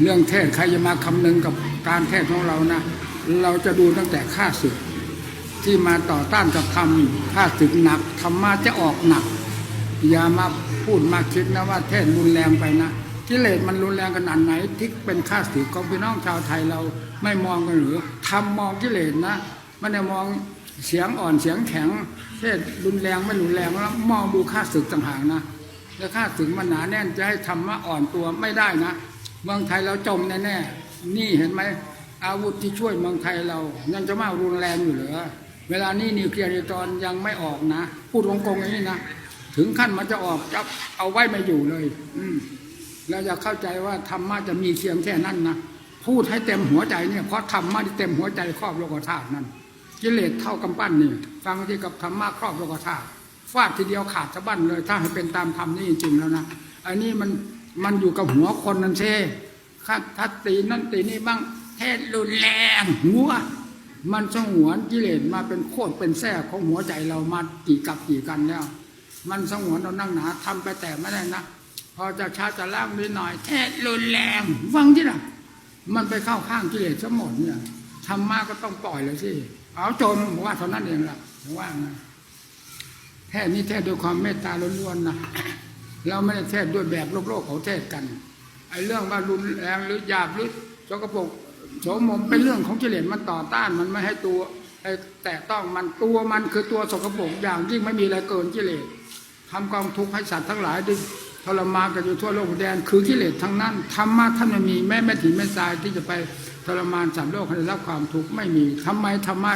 เรื่องเทศใครจะมาคำนึงกับการเทศของเรานะ เราจะดูตั้งแต่ข้าศึก ที่มาต่อต้านกับธรรมข้าศึกหนักธรรมะจะออกหนัก อย่ามาพูดมาคิดนะว่าเทศรุนแรงไปนะกิเลสมันรุนแรงขนาดไหนที่เป็นข้าศึกของพี่น้องชาวไทยเราไม่มองกันหรือทำมองกิเลสนะไม่ได้มองเสียงอ่อนเสียงแข็งเทศรุนแรงไม่รุนแรงแล้วมองดูข้าศึกต่างหากนะแล้วข้าศึกมันหนาแน่นจะให้ธรรมะอ่อนตัวไม่ได้นะ เมืองไทยเราจมแน่ๆนี่เห็นไหมอาวุธที่ช่วยเมืองไทยเรายังจะมารุนแรงอยู่เหรือเวลานี้นิวเคลียร์นิวตรอนยังไม่ออกนะ พูดตรงๆอย่างนี้นะถึงขั้นมันจะออกจะเอาไว้ไม่อยู่เลย อืมเราอยากเข้าใจว่าธรรมะจะมีเพียงแค่นั้นนะพูดให้เต็มหัวใจเนี่ยเพราะธรรมะที่เต็มหัวใจครอบโลกธาตุนั่นกิเลสเท่ากำปั้นนี่ฟังที่กับธรรมะครอบโลกธาตุฟาดทีเดียวขาดสะบั้นเลย ถ้าให้เป็นตามธรรมนี่จริงๆแล้วนะอันนี้มัน มันอยู่กับหัวคนนั่นเช่ข้าทัดตีนั่นตีนี่บ้างเทศรุนแรงหัว มันสงวนกิเลสมาเป็นโคตรเป็นแท้ของหัวใจเรามากี่กับกี่กันแล้ว มันสงวนเรานั่งหนาทำไปแต่ไม่ได้นะพอจะช้าจะล่างนิดหน่อย เทศรุนแรงฟังที่น่ะมันไปเข้าข้างกิเลสทั้งหมดเนี่ยทำมาก็ต้องปล่อยเลยสิเอาจมว่าเท่านั้นเองล่ะว่าไงแท้นี้แท้ด้วยความเมตตาล้วนๆนะ เราไม่ได้เทศด้วยแบบโลกโลกเขาเทศกันไอ้เรื่องว่ารุนแรงหรือหยาบหรือสกปรกโสมมเป็นเรื่องของกิเลสมันต่อต้านมันไม่ให้ตัวให้แตะต้องมันตัวมันคือตัวสกปรกอย่างยิ่งไม่มีอะไรเกินกิเลสทำกองทุกข์ให้สัตว์ทั้งหลายได้ทรมานกันอยู่ทั่วโลกแดน คือกิเลสทั้งนั้นธรรมะท่านไม่มีแม้แม่ถีแม่ทรายที่จะไปทรมานสัตว์โลกให้ได้รับความทุกข์ไม่มีทำไมธรรมะ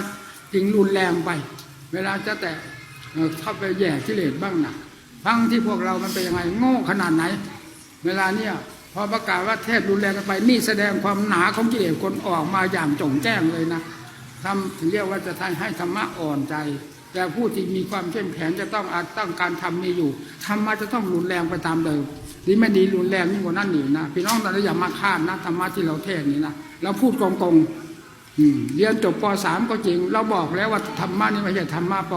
จึงรุนแรงไป เวลาจะแต่เข้าไปแย่กิเลสบ้างหนะ ทั้งที่พวกเรามันเป็นยังไงโง่ขนาดไหน เวลาเนี้ยพอประกาศว่าเทศรุนแรงกันไปนี่แสดงความหนาของกิเลสคนออกมาอย่างจงแจ้งเลยนะทำถึงเรียกว่าจะทำให้ธรรมะอ่อนใจ แต่ผู้ที่มีความเข้มแข็งจะต้องอาจต้องการทำมีอยู่ธรรมะจะต้องรุนแรงไปตามเดิมนี่ไม่ดีรุนแรงยิ่งกว่านั้นอีกนะพี่น้องตอนนี้อย่ามาคาดนะธรรมะที่เราเทศนี้นะเราพูดตรงๆอืมเรียนจบป .3 ก็จริง เราบอกแล้วว่าธรรมะนี่ไม่ใช่ธรรมะป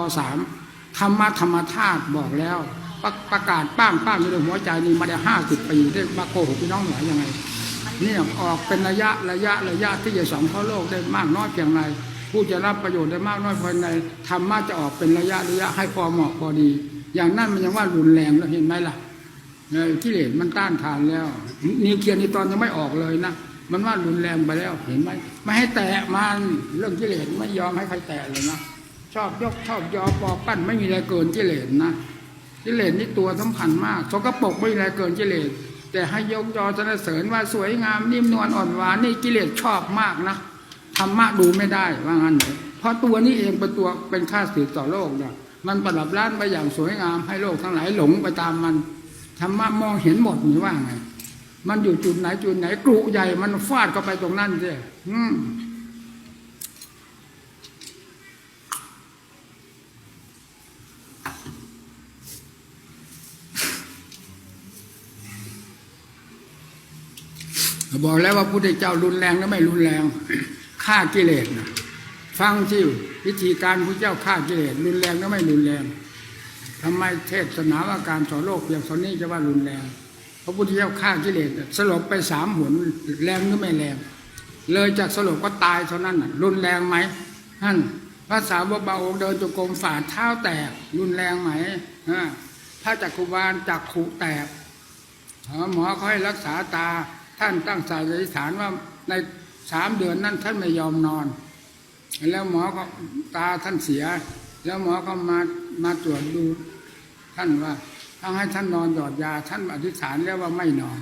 .3 ธรรมะธรรมธาตุบอกแล้ว ประประกาศป้างป้างอยู่ในหัวใจนี่มาได้ห้าสิบปีได้มาโกหกพี่น้องหน่อยยังไงเนี่ยออกเป็นระยะระยะระยะที่จะสองเข้าโลกได้มากน้อยเพียงไรผู้จะรับประโยชน์ได้มากน้อยเพียงไรธรรมะจะออกเป็นระยะระยะให้พอเหมาะพอดี อย่างนั้นมันยังว่ารุนแรงแล้วเห็นไหมล่ะเนี่ยกิเลสมันต้านทานแล้วนิวเคลียร์นี่ตอนยังไม่ออกเลยนะมันว่ารุนแรงไปแล้วเห็นไหมไม่ให้แตะมันเรื่องกิเลสไม่ยอมให้ใครแตะเลยนะชอบยกชอบยอปอปั้นไม่มีอะไรเกินกิเลสนะ กิเลสนี่ตัวสำคัญมากสกปรกไม่มีอะไรเกินกิเลสแต่ให้ยกยอสรรเสริญว่าสวยงามนิ่มนวลอ่อนหวานนี่กิเลสชอบมากนะธรรมะดูไม่ได้ว่างั้นเถอะเพราะตัวนี้เองเป็นตัวเป็นข้าศึกต่อโลกเนี่ยมันประดับร้านไปอย่างสวยงามให้โลกทั้งหลายหลงไปตามมันธรรมะมองเห็นหมดนี่ว่าไง มันอยู่จุดไหนจุดไหนกรุใหญ่มันฟาดเข้าไปตรงนั้นสิอื บอกแล้วว่าพุทธเจ้ารุนแรงหรือไม่รุนแรงฆ่ากิเลสนะฟังที่วิธีการพระเจ้าฆ่ากิเลสรุนแรงหรือไม่รุนแรงทำไมเทศนาว่าการสอนโลกเพียงเท่านี้จะว่ารุนแรงพระพุทธเจ้าฆ่ากิเลสสลบไปสามหนแรงหรือไม่แรง เลยจากสลบก็ตายเท่านั้นน่ะรุนแรงไหมท่านภาษาวกบาองเดินจงกรมฝ่าเท้าแตก รุนแรงไหมอ่าถ้าจักรุบาลจักขุแตกหมอเขาให้รักษาตา ท่านตั้งใจอธิษฐานว่าในสามเดือนนั้นท่านไม่ยอมนอน แล้วหมอก็ตาท่านเสีย แล้วหมอก็มามาตรวจดูท่านว่าถ้าให้ท่านนอนหยอดยา ท่านอธิษฐานแล้วว่าไม่นอน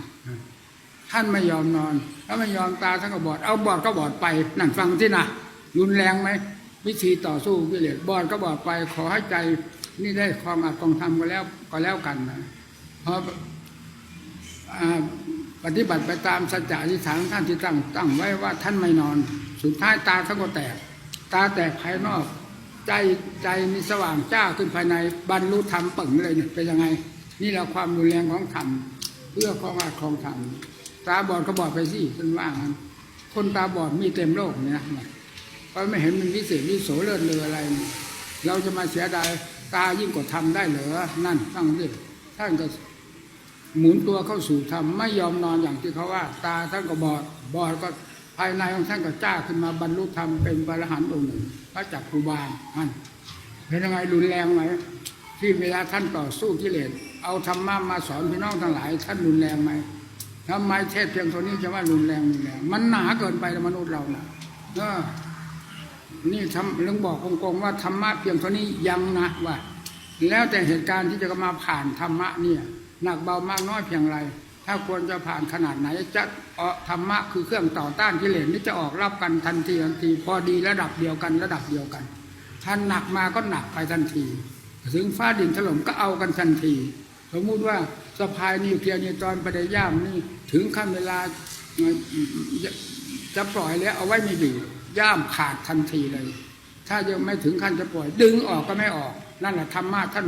ท่านไม่ยอมนอน แล้วไม่ยอมตาท่านก็บอด เอาบอดก็บอดไปนั่นฟังที่นะรุนแรงไหมวิธีต่อสู้กิเลสบอดก็บอดไป ขอให้ใจนี่ได้ความอัดกองทำก็แล้วก็แล้วกันนะเพราะอ่า ปฏิบัติไปตามสัจจะอธิษฐานของท่านที่ตั้งตั้งไว้ว่าท่านไม่นอน สุดท้ายตาท่านก็แตก ตาแตกภายนอก ใจใจนี่สว่างจ้าขึ้นภายในบรรลุธรรมปึ่งเลยเนี่ยเป็นยังไง นี่เราความรุนแรงของธรรมเพื่อของอาจของธรรมตาบอดก็บอดไปสิท่านว่างั้นคนตาบอดมีเต็มโลกเนี่ยนะเพราะไม่เห็นมันวิเศษวิโสเลิศเลออะไร เราจะมาเสียดายตายิ่งกว่าธรรมได้เหรอนั่นฟังดิท่านก็ หมุนตัวเข้าสู่ธรรมไม่ยอมนอนอย่างที่เขาว่า ตาท่านก็บอดบอดก็ภายในของท่านก็จ้าขึ้นมาบรรลุธรรมเป็นพระอรหันต์องค์หนึ่งพระจักรูบาลนั่นเป็นยังไงรุนแรงไหมที่เวลาท่านต่อสู้กิเลสเอาธรรมะมาสอนพี่น้องทั้งหลาย ท่านรุนแรงไหมทำไมเทศเพียงเท่านี้จะว่ารุนแรงรุนแรงมันหนาเกินไปล้วมนุษย์เรานะเออนี่ทำเรื่องบอกกงๆว่าธรรมะเพียงเท่านี้ยังนะว่า แล้วแต่เหตุการณ์ที่จะมาผ่านธรรมะเนี่ย หนักเบามากน้อยเพียงไร ถ้าควรจะผ่านขนาดไหนจะออธรรมะคือเครื่องต่อต้านกิเลสนี่จะออกรับกันทันทีทันทีพอดีระดับเดียวกันระดับเดียวกันถ้าหนักมาก็หนักไปทันทีถึงฟ้าดินถล่มก็เอากันทันทีสมมุติว่าสะพายนิวเคลียร์นิวตอนประเดย่ามนี่ถึงขั้นเวลาจะปล่อยแล้วเอาไว้ไม่อยู่ย่ามขาดทันทีเลย ถ้ายังไม่ถึงขั้นจะปล่อย ดึงออกก็ไม่ออก นั่นแหละธรรมะท่าน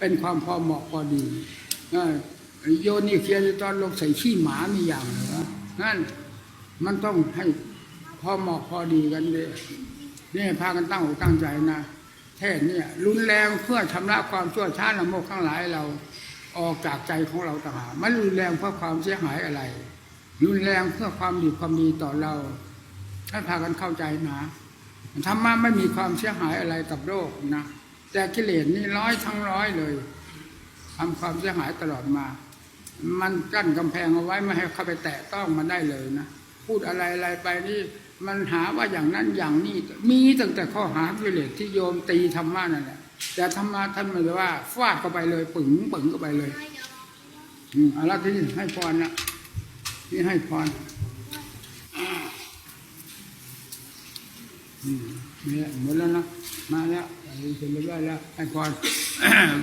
เป็นความพอเหมาะพอดี โยนนิวเคลียร์นิวตอนลงใส่ขี้หมามีอย่างเหรอนั่นมันต้องให้พอเหมาะพอดีกันเลยนี่พากันตั้งอกตั้งใจนะเทศเนี่ยรุนแรงเพื่อชำระความชั่วช้าละโมกทั้งหลายเราออกจากใจของเราต่างหากไม่รุนแรงเพื่อความเสียหายอะไร รุนแรงเพื่อความดีความดีต่อเราถ้าพากันเข้าใจนะธรรมะไม่มีความเสียหายอะไรกับโลกนะแต่กิเลสนี่ร้อยทั้งร้อยเลย ทำความเสียหายตลอดมา มันกั้นกำแพงเอาไว้ไม่ให้เข้าไปแตะต้องมันได้เลยนะ พูดอะไรอะไรไปนี่มันหาว่าอย่างนั้นอย่างนี้มีตั้งแต่ข้อหากิเลสที่โยมตีธรรมะนั่นแหละแต่ธรรมะท่านไม่ได้ว่าฟาดเข้าไปเลยปึ๋งปึ๋งเข้าไปเลย อืมเอาละที่นี่ให้พรนะนี่ให้พร เนี่ยหมดแล้วนะมาแล้วเสร็จเรียบร้อยแล้วให้พร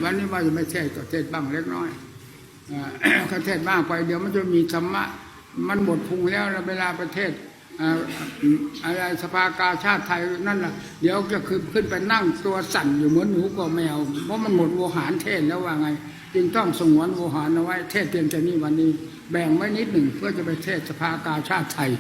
วันนี้ว่าจะไม่เทศก็เทศบ้างเล็กน้อยอ่าเทศมากไปเดี๋ยวมันจะมีธรรมะมันหมดพุงแล้วเวลาประเทศอะไรสภากาชาติไทยนั่นแหละเดี๋ยวจะขึ้นขึ้นไปนั่งตัวสั่นอยู่เหมือนหนูกับแมวเพราะมันหมดโวหารเทศแล้วว่าไง จึงต้องสงวนโวหารเอาไว้เทศเพียงแค่นี้วันนี้ แบ่งไว้นิดหนึ่งเพื่อจะไปเทศสภากาชาติไทย